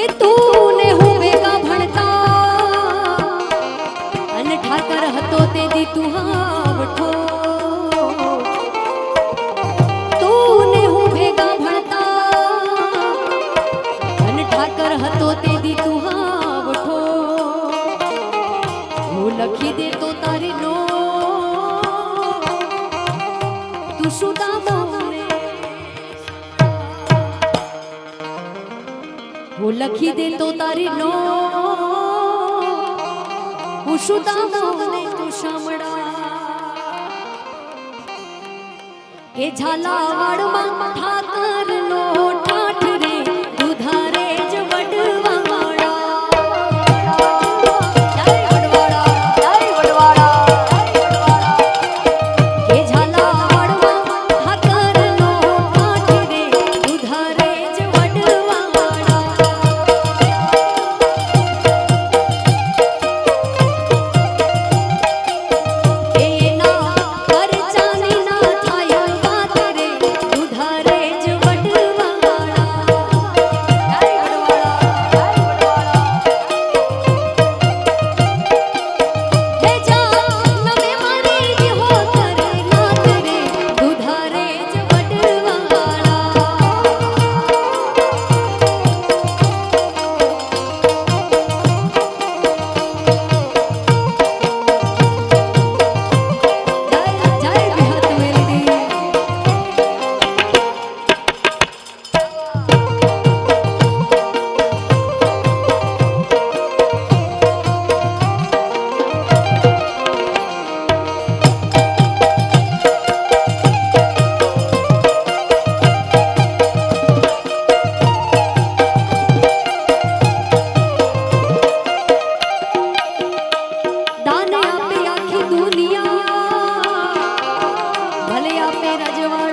que tú খিদে তো তার নুষুদা মনে তো সামড়া। এ ঝালা মাঠাকার নয় ペラジオ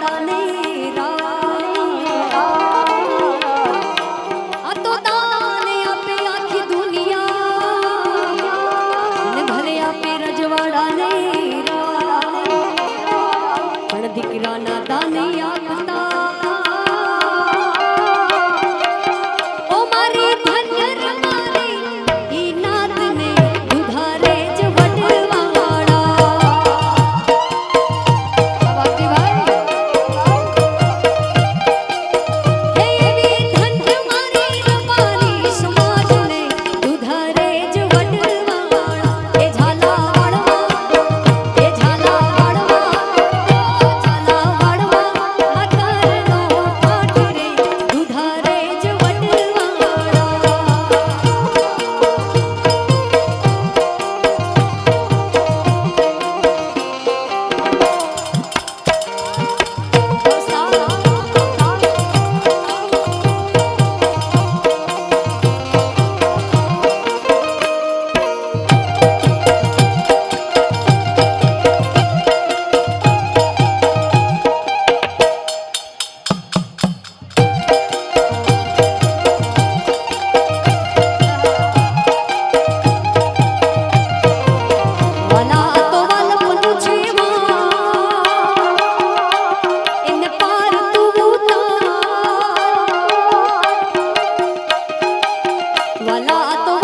wala to.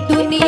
দুনিয়া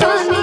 sunny.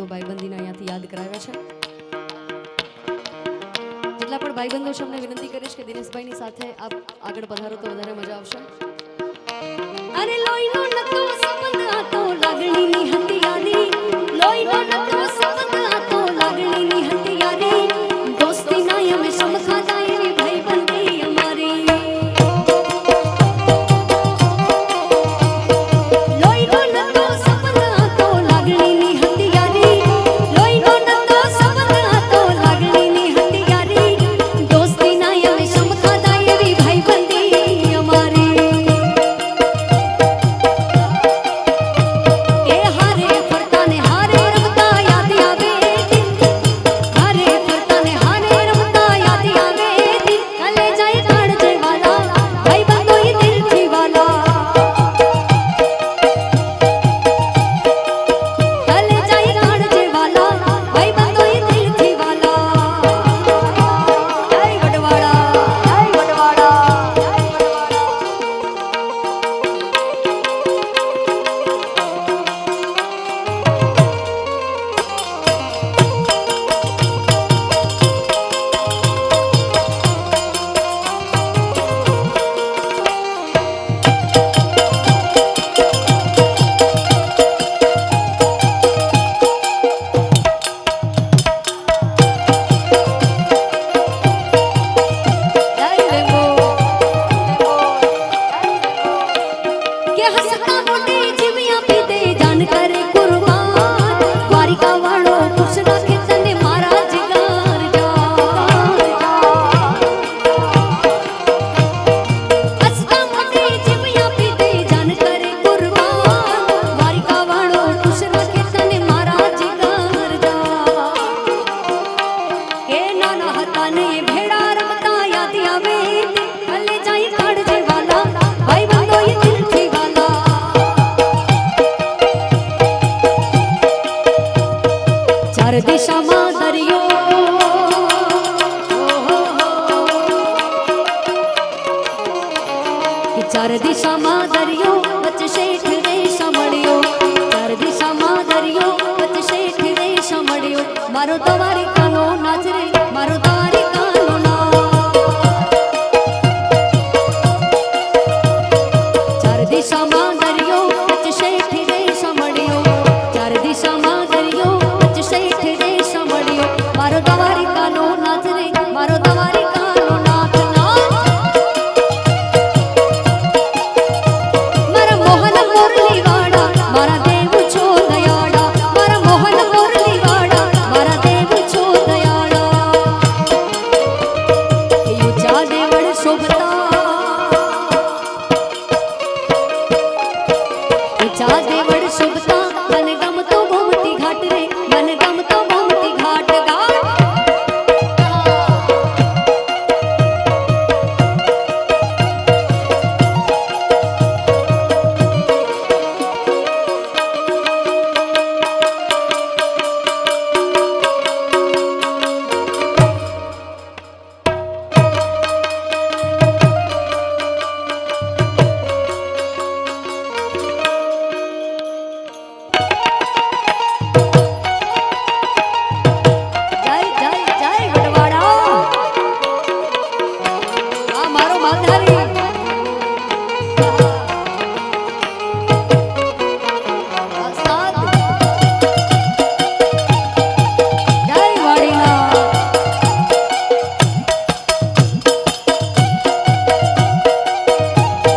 તો ભાઈબંધીને અહીંયાથી યાદ કરાવ્યા છે. જેટલા પણ ભાઈબંધો છે, અમને વિનંતી કરીશ કે દિનેશભાઈની સાથે આપ આગળ પધારો તો વધારે મજા આવશે. અરે લોહીનો નતો સંબંધ હતો, લાગણીની હતી યાદી લોહીનો નતો સંબંધ